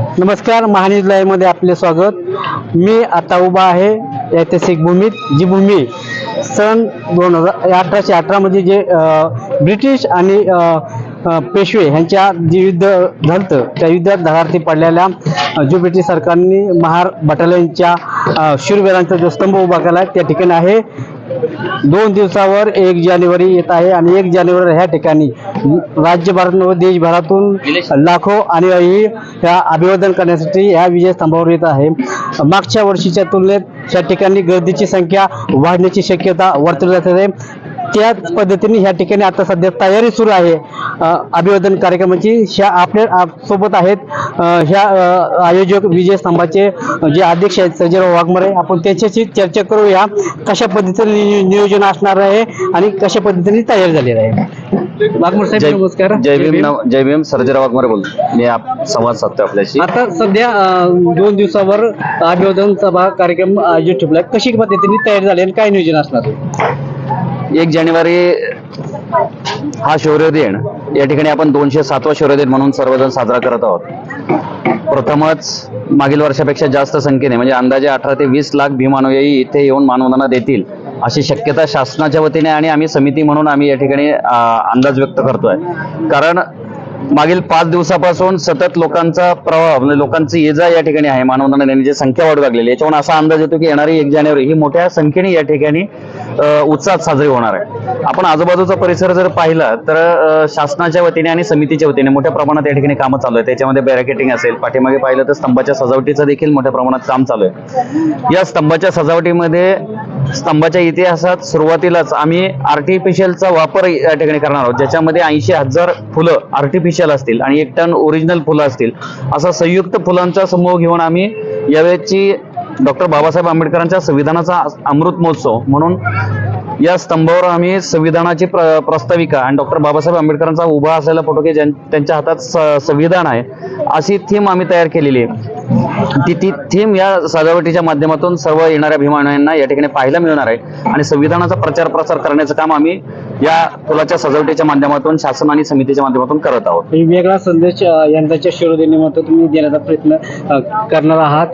नमस्कार महानिजमध्ये आपले स्वागत. मी आता उभा आहे ऐतिहासिक भूमीत जी भूमी सन दोन हजार अठराशे अठरामध्ये जे ब्रिटिश आणि पेशवे ह्यांच्या जे युद्ध झालं त्या युद्धात धारार्थी पडलेल्या जो ब्रिटिश सरकारने महार बटालियनच्या शूरवीरांचा जो स्तंभ उभा केला त्या ठिकाणी आहे. दोन दिवसावर एक जानेवारी येत आहे आणि एक जानेवारी ह्या ठिकाणी राज्यभरात व देशभरातून लाखो अनुयायी ह्या अभिवादन करण्यासाठी ह्या विजय स्तंभावर येत आहे. मागच्या वर्षीच्या तुलनेत या ठिकाणी गर्दीची संख्या वाढण्याची शक्यता वर्तवली जात त्याच पद्धतीने ह्या ठिकाणी आता सध्या तयारी सुरू आहे. अभिवादन कार्यक्रमाची. ह्या आपल्या आप- सोबत आहेत ह्या आयोजक विजय स्तंभाचे जे अध्यक्ष आहेत सर्जेराव वाघमारे. आपण त्याच्याशी चर्चा करूया कशा पद्धतीने नियोजन असणार आहे आणि कशा पद्धतीने तयार झालेलं आहे. वाघमारे साहेब नमस्कार. जय भीम जय भीम. सर्जेराव वाघमारे बोलतो. मी आप- संवाद साधतो आपल्याशी. आता सध्या दोन दिवसावर अभिवादन सभा कार्यक्रम आयोजित ठेवलाय कशी पद्धतीने तयार झाली आणि काय नियोजन असणार? एक जानेवारी हा शौर्य दिन. या ठिकाणी आपण दोनशे सातवा शौर्य दिन म्हणून सर्वजण साजरा करत आहोत. प्रथमच मागील वर्षापेक्षा जास्त संख्येने म्हणजे अंदाजे अठरा ते वीस लाख भीमानुयायी इथे येऊन मानवंदना देतील अशी शक्यता शासनाच्या वतीने आणि आम्ही समिती म्हणून आम्ही या ठिकाणी अंदाज व्यक्त करतोय. कारण मागील पाच दिवसापासून सतत लोकांचा प्रवाह म्हणजे लोकांची ये जा या ठिकाणी आहे मानवंदना देण्याची संख्या वाढू लागलेली याच्यावर याच्यावरून असा अंदाज येतो की येणारी एक जानेवारी ही मोठ्या संख्येने या ठिकाणी उत्साहात साजरी होणार आहे. आपण आजूबाजूचा परिसर जर पाहिला तर शासनाच्या वतीने आणि समितीच्या वतीने मोठ्या प्रमाणात या ठिकाणी कामं चालू आहे त्याच्यामध्ये बॅरिकेटिंग असेल पाठीमागे पाहिलं तर स्तंभाच्या सजावटीचं देखील मोठ्या प्रमाणात काम चालू आहे. या स्तंभाच्या सजावटीमध्ये स्तंभाच्या इतिहासात सुरुवातीलाच आम्ही आर्टिफिशियलचा वापर या ठिकाणी करणार आहोत. ज्याच्यामध्ये ऐंशी हजार फुलं आर्टिफिशियल असतील आणि एक टन ओरिजिनल फुलं असतील असा संयुक्त फुलांचा समूह घेऊन आम्ही यावेळेची डॉक्टर बाबासाहेब आंबेडकरांच्या संविधानाचा अमृत महोत्सव म्हणून या स्तंभावर आम्ही संविधानाची प्र प्रस्ताविका आणि डॉक्टर बाबासाहेब आंबेडकरांचा उभा असलेला फोटो की त्यांच्या हातात संविधान आहे अशी थीम आम्ही तयार केलेली आहे. ती ती थीम या सजावटीच्या माध्यमातून सर्व येणाऱ्या भीमानयांना या ठिकाणी पाहायला मिळणार आहे आणि संविधानाचा प्रचार प्रसार करण्याचं काम आम्ही या फुलाच्या सजावटीच्या माध्यमातून शासन आणि समितीच्या माध्यमातून करत आहोत. वेगळा संदेश यंदाच्या शिरोदिनीनिमित्त तुम्ही देण्याचा प्रयत्न करणार आहात.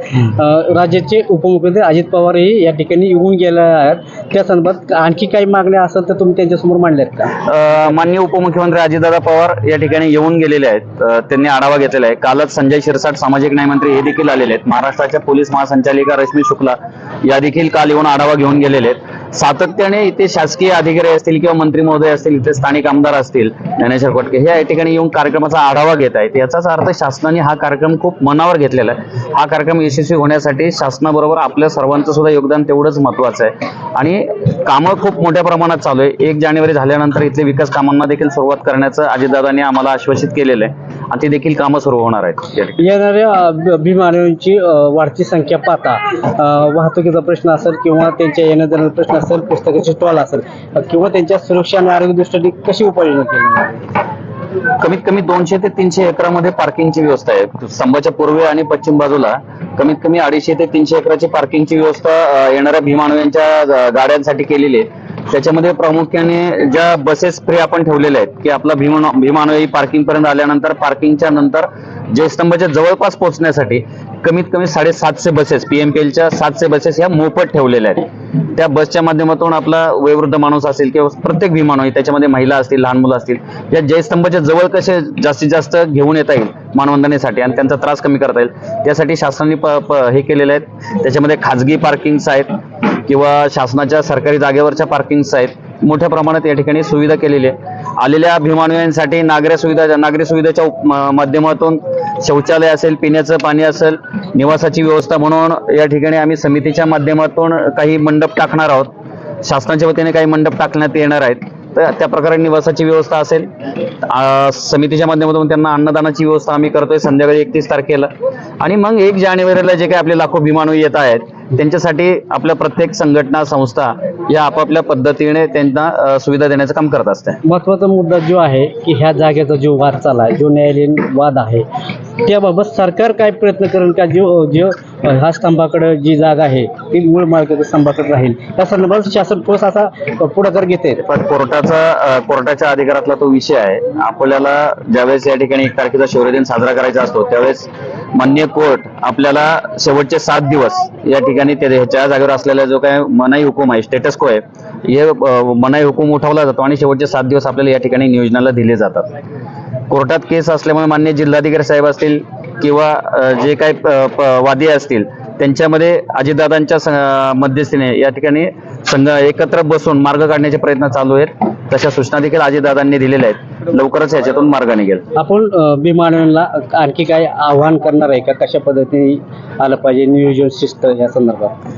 राज्याचे उपमुख्यमंत्री अजित पवारही या ठिकाणी येऊन गेले आहेत. त्या संदर्भात आणखी काही मागण्या असेल तर तुम्ही त्यांच्यासमोर मांडल्यात का? माननीय उपमुख्यमंत्री अजितदादा पवार या ठिकाणी येऊन गेलेले आहेत. त्यांनी आढावा घेतलेला आहे. कालच संजय शिरसाट सामाजिक न्याय मंत्री हे देखील आलेले आहेत. महाराष्ट्राच्या पोलीस महासंचालिका रश्मी शुक्ला या देखील काल येऊन आढावा घेऊन गेलेले आहेत. सातत्याने इथे शासकीय अधिकारी असतील किंवा मंत्री महोदय असतील इथे स्थानिक आमदार असतील ज्ञानेश्वर कोटके हे या ठिकाणी येऊन कार्यक्रमाचा आढावा घेत आहेत. याचाच अर्थ शासनाने हा कार्यक्रम खूप मनावर घेतलेला आहे. हा कार्यक्रम यशस्वी होण्यासाठी शासनाबरोबर आपल्या सर्वांचं सुद्धा योगदान तेवढंच महत्वाचं आहे. आणि कामं खूप मोठ्या प्रमाणात चालू आहे. एक जानेवारी झाल्यानंतर इथले विकास कामांना देखील सुरुवात करण्याचं अजितदादांनी आम्हाला आश्वासित केलेलं आहे. आणि ती देखील कामं सुरू होणार आहेत. येणाऱ्या अ, ब- भीमानवांची अ, वाढती संख्या पाहता वाहतुकीचा प्रश्न असेल किंवा त्यांच्या येण्या जाण्याचा प्रश्न असेल पुस्तकाचे स्टॉल असेल किंवा त्यांच्या सुरक्षा आणि आरोग्य दृष्टीने कशी उपाययोजना केली? कमीत कमी दोनशे ते तीनशे एकरामध्ये पार्किंगची व्यवस्था आहे स्तंभाच्या पूर्व आणि पश्चिम बाजूला कमीत कमी अडीचशे ते तीनशे एकराची पार्किंगची व्यवस्था येणाऱ्या भीमानव्यांच्या गाड्यांसाठी केलेली आहे त्याच्यामध्ये प्रामुख्याने ज्या बसेस फ्री आपण ठेवलेल्या आहेत की आपला भीमा भीमानवी पार्किंग पर्यंत आल्यानंतर पार्किंगच्या नंतर जयस्तंभाच्या जवळपास पोहोचण्यासाठी कमीत कमी साडेसातशे बसेस पीएमपीएलच्या सातशे बसेस ह्या मोफत ठेवलेल्या आहेत. त्या बसच्या माध्यमातून आपला वयोवृद्ध माणूस असेल किंवा प्रत्येक विमान त्याच्यामध्ये महिला असतील लहान मुलं असतील या जयस्तंभाच्या जवळ कसे जास्तीत जास्त घेऊन येता येईल मानवंदनेसाठी आणि त्यांचा त्रास कमी करता येईल त्यासाठी शासनाने प- प- हे केलेले आहेत. त्याच्यामध्ये खाजगी पार्किंग्स आहेत किंवा शासनाच्या सरकारी जागेवरच्या पार्किंग्स आहेत. मोठ्या प्रमाणात या ठिकाणी सुविधा केलेली आहे. आलेल्या भीमानुयांसाठी नागरी सुविधा नागरी सुविधेच्या उप- माध्यमातून शौचालय असेल पिण्याचं पाणी असेल निवासाची व्यवस्था म्हणून या ठिकाणी आम्ही समितीच्या माध्यमातून काही मंडप टाकणार आहोत. शासनाच्या वतीने काही मंडप टाकण्यात येणार आहेत. तर त्या प्रकारे निवासाची व्यवस्था असेल. समितीच्या माध्यमातून त्यांना अन्नदानाची व्यवस्था आम्ही करतोय. संध्याकाळी एकतीस तारखेला. आणि मग एक जानेवारीला जे काही आपले लाखो भीमानू येत आहेत त्यांच्यासाठी आपल्या प्रत्येक संघटना संस्था या आपापल्या पद्धतीने त्यांना सुविधा देण्याचं काम करत असते. महत्त्वाचा मुद्दा जो आहे की ह्या जागेचा जो वाद चालला आहे जो न्यायालयीन वाद आहे त्याबाबत सरकार काय प्रयत्न करेल का? जो जो ह्या स्तंभाकडे जी जागा आहे ती मूळ मालकीच्या स्तंभाकडे राहील. त्या संदर्भात शासन ठोस असा पुढाकार घेते. पण कोर्टाचा कोर्टाच्या अधिकारातला तो विषय आहे. आपल्याला ज्यावेळेस या ठिकाणी एक तारखेचा शौर्य दिन साजरा करायचा असतो त्यावेळेस मान्य कोर्ट आपल्याला शेवटचे सात दिवस या ठिकाणी ह्याच्या जागेवर असलेला जो काय मनाई हुकूम आहे स्टेटस को आहे हे मनाई हुकूम उठवला जातो आणि शेवटचे सात दिवस आपल्याला या ठिकाणी नियोजनाला दिले जातात. कोर्टात केस असल्यामुळे मान्य जिल्हाधिकारी साहेब असतील किंवा जे काही वादी असतील त्यांच्यामध्ये अजितदादांच्या मध्यस्थीने या ठिकाणी संघ एकत्र बसून मार्ग काढण्याचे प्रयत्न चालू आहेत. तशा सूचना देखील अजितदादांनी दिलेल्या आहेत. लवकरच याच्यातून मार्ग निघेल. आपण विमानला आणखी काय आव्हान करणार आहे का? कशा पद्धतीने आलं पाहिजे नियोजन शिस्त या संदर्भात?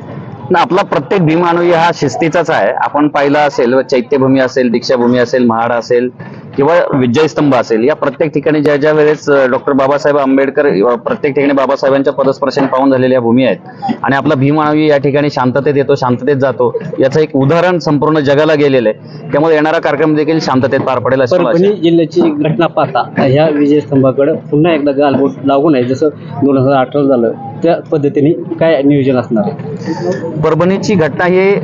आपला प्रत्येक भीमानवी हा शिस्तीचाच आहे. आपण पाहिला असेल चैत्यभूमी असेल दीक्षाभूमी असेल महाड असेल किंवा विजयस्तंभ असेल या प्रत्येक ठिकाणी ज्या ज्या वेळेस डॉक्टर बाबासाहेब आंबेडकर प्रत्येक ठिकाणी बाबासाहेबांच्या पदस्पर्शाने पाहून झालेल्या भूमी आहेत. आणि आपला भीमानवी या ठिकाणी शांततेत येतो शांततेत जातो. याचं एक उदाहरण संपूर्ण जगाला गेलेलं आहे. त्यामुळे येणारा कार्यक्रम देखील शांततेत पार पडेल असं जिल्ह्याची घटना पाहता ह्या विजयस्तंभाकडे पुन्हा एकदा गालबोट लागू नये. जसं दोन हजार अठरा झालं त्या पद्धतीने काय नियोजन असणार आहे? परभणीची घटना ही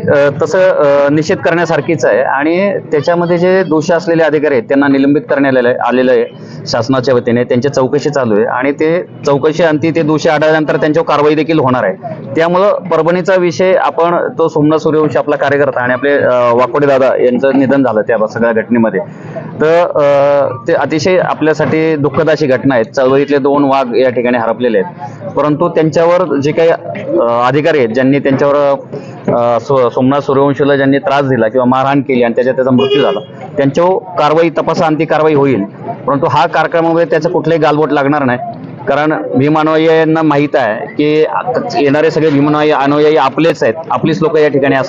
तसं निषेध करण्यासारखीच आहे. आणि त्याच्यामध्ये जे दोषी असलेले अधिकारी आहेत त्यांना निलंबित करण्यात आलेलं आहे- आलेलं आहे शासनाच्या वतीने. त्यांची चौकशी चालू आहे. आणि ते चौकशी अंती ते दोषी आढळल्यानंतर त्यांच्यावर कारवाई देखील होणार आहे. त्यामुळं परभणीचा विषय आपण तो सोमनाथ सूर्यवंशी आपला कार्यकर्ता आणि आपले वाकोडे दादा यांचं निधन झालं त्या सगळ्या घटनेमध्ये. तर ते अतिशय आपल्यासाठी दुःखद अशी घटना आहे. चळवळीतले दोन वाघ या ठिकाणी हरपलेले आहेत. परंतु त्यांच्यावर जे काही अधिकारी आहेत ज्यांनी त्यांच्यावर सो- सोमनाथ सूर्यवंशीला ज्यांनी त्रास दिला किंवा मारहाण केली आणि त्याच्यात त्याचा मृत्यू झाला त्यांच्यावर कारवाई तपासाअंती कारवाई होईल. परंतु हा कार्यक्रमामध्ये त्याचं कुठलंही गालबोट लागणार नाही. कारण भीमानुयायांना माहीत आहे की येणारे सगळे भीमानुयायी अनुयायी आपलेच आहेत. आपलीच लोक या ठिकाणी असतात.